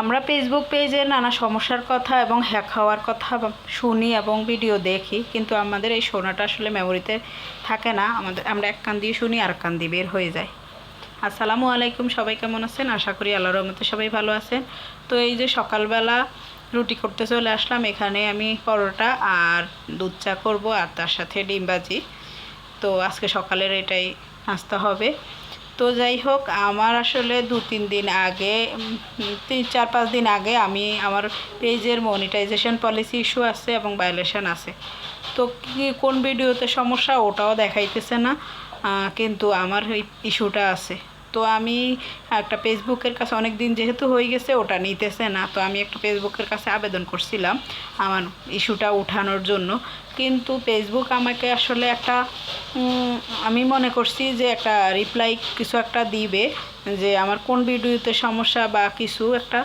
আমরা ফেসবুক পেজে নানা সমস্যার কথা এবং হ্যাক হওয়ার কথা শুনি এবং ভিডিও দেখি, কিন্তু আমাদের এই শোনাটা আসলে মেমোরিতে থাকে না। আমাদের, আমরা এক কান দিয়ে শুনি আর কান দিয়ে বের হয়ে যায়। আসসালামু আলাইকুম, সবাই কেমন আছেন? আশা করি আল্লাহর রহমতে সবাই ভালো আছেন। তো এই যে সকালবেলা রুটি করতে চলে আসলাম, এখানে আমি পরোটা আর দুধ চা করব আর তার সাথে ডিম ভাজি। তো আজকে সকালের এটাই নাস্তা হবে। তো যাই হোক, আমার আসলে দু, তিন দিন আগে তিন, চার, পাঁচ দিন আগে আমি আমার পেজের মনিটাইজেশন পলিসি ইস্যু আছে এবং ভায়োলেশন আছে। তো কি, কোন ভিডিওতে সমস্যা ওটাও দেখাইতেছে না কিন্তু আমার এই ইস্যুটা আছে। তো আমি একটা ফেসবুকের কাছে অনেক দিন যেহেতু হয়ে গেছে, ওটা নিতেছে না। তো আমি একটা ফেসবুকের কাছে আবেদন করছিলাম আমার ইস্যুটা উঠানোর জন্য। কিন্তু ফেসবুক আমাকে আসলে একটা আমি মনে করছি যে একটা রিপ্লাই কিছু একটা দিবে যে আমার কোন ভিডিওতে সমস্যা বা কিছু একটা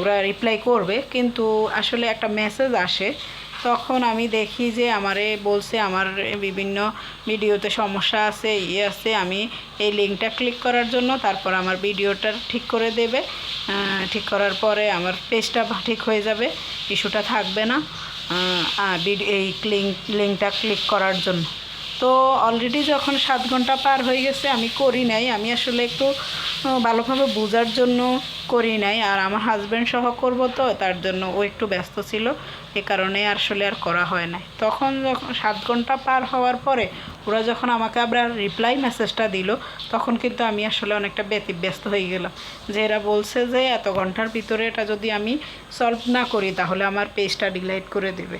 ওরা রিপ্লাই করবে। কিন্তু আসলে একটা মেসেজ আসে তখন আমি দেখি যে আমারে বলছে, আমার বিভিন্ন ভিডিওতে সমস্যা আছে ইয়ে আছে, আমি এই লিঙ্কটা ক্লিক করার জন্য তারপর আমার ভিডিওটা ঠিক করে দেবে। ঠিক করার পরে আমার পেজটা ঠিক হয়ে যাবে, ইস্যুটা থাকবে না এই লিঙ্ক, লিঙ্কটা ক্লিক করার জন্য। তো অলরেডি যখন সাত ঘণ্টা পার হয়ে গেছে, আমি করি নাই। আমি আসলে একটু ভালোভাবে বোঝার জন্য করি নাই। আর আমার হাজব্যান্ড সহ করব তো, তার জন্য ও একটু ব্যস্ত ছিল। এ কারণে আসলে আর করা হয় নাই। তখন যখন সাত ঘণ্টা পার হওয়ার পরে, ওরা যখন আমাকে আবার রিপ্লাই মেসেজটা দিল, তখন কিন্তু আমি আসলে অনেকটা ব্যতিব্যস্ত হয়ে গেলাম। যে এরা বলছে যে, এত ঘণ্টার ভিতরে এটা যদি আমি সলভ না করি, তাহলে আমার পেজটা ডিলাইট করে দেবে।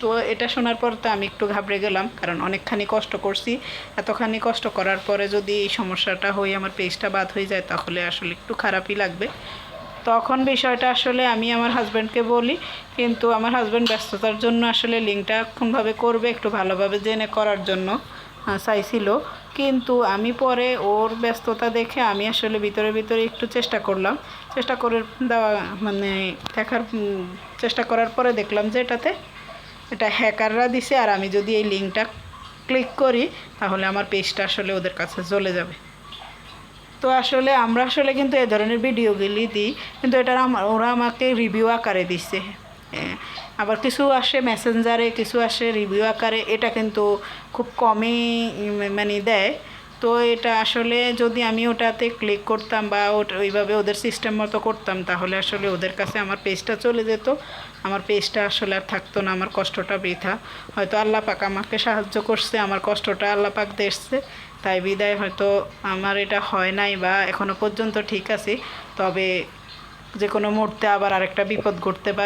তো এটা শোনার পর তো আমি একটু ঘাবড়ে গেলাম, কারণ অনেকখানি কষ্ট করছি। এতখানি কষ্ট করার পরে যদি এই সমস্যাটা হয়ে আমার পেজটা বাদ হয়ে যায়, তাহলে আসলে একটু খারাপই লাগবে। তখন বিষয়টা আসলে আমি আমার হাজব্যান্ডকে বলি, কিন্তু আমার হাজব্যান্ড ব্যস্ততার জন্য আসলে লিঙ্কটা কোনভাবে করবে, একটু ভালোভাবে জেনে করার জন্য চাইছিল। কিন্তু আমি পরে ওর ব্যস্ততা দেখে আমি আসলে ভিতরে ভিতরে একটু চেষ্টা করলাম। চেষ্টা করে দেওয়া মানে দেখার চেষ্টা করার পরে দেখলাম যে এটাতে এটা হ্যাকাররা দিছে আর আমি যদি এই লিঙ্কটা ক্লিক করি, তাহলে আমার পেজটা আসলে ওদের কাছে চলে যাবে। তো আসলে আমরা আসলে কিন্তু এ ধরনের ভিডিওগুলি দিই, কিন্তু এটা আমার, ওরা আমাকে রিভিউ আকারে দিছে। আবার কিছু আসে মেসেঞ্জারে কিছু আসে রিভিউ আকারে, এটা কিন্তু খুব কমই মানে দেয়। তো এটা আসলে যদি আমি ওটাতে ক্লিক করতাম বা ওইভাবে ওদের সিস্টেম মতো করতাম, তাহলে আসলে ওদের কাছে আমার পেজটা চলে যেত। আমার পেজটা আসলে আর থাকতো না, আমার কষ্টটা বৃথা। হয়তো আল্লাহ পাক আমাকে সাহায্য করছে, আমার কষ্টটা আল্লাহ পাক দেখছে, তাই বিদায়। হয়তো আমার এটা হয় নাই বা এখনও পর্যন্ত ঠিক আছে, তবে যে কোনো মুহূর্তে আবার আরেকটা বিপদ ঘটতে পারে।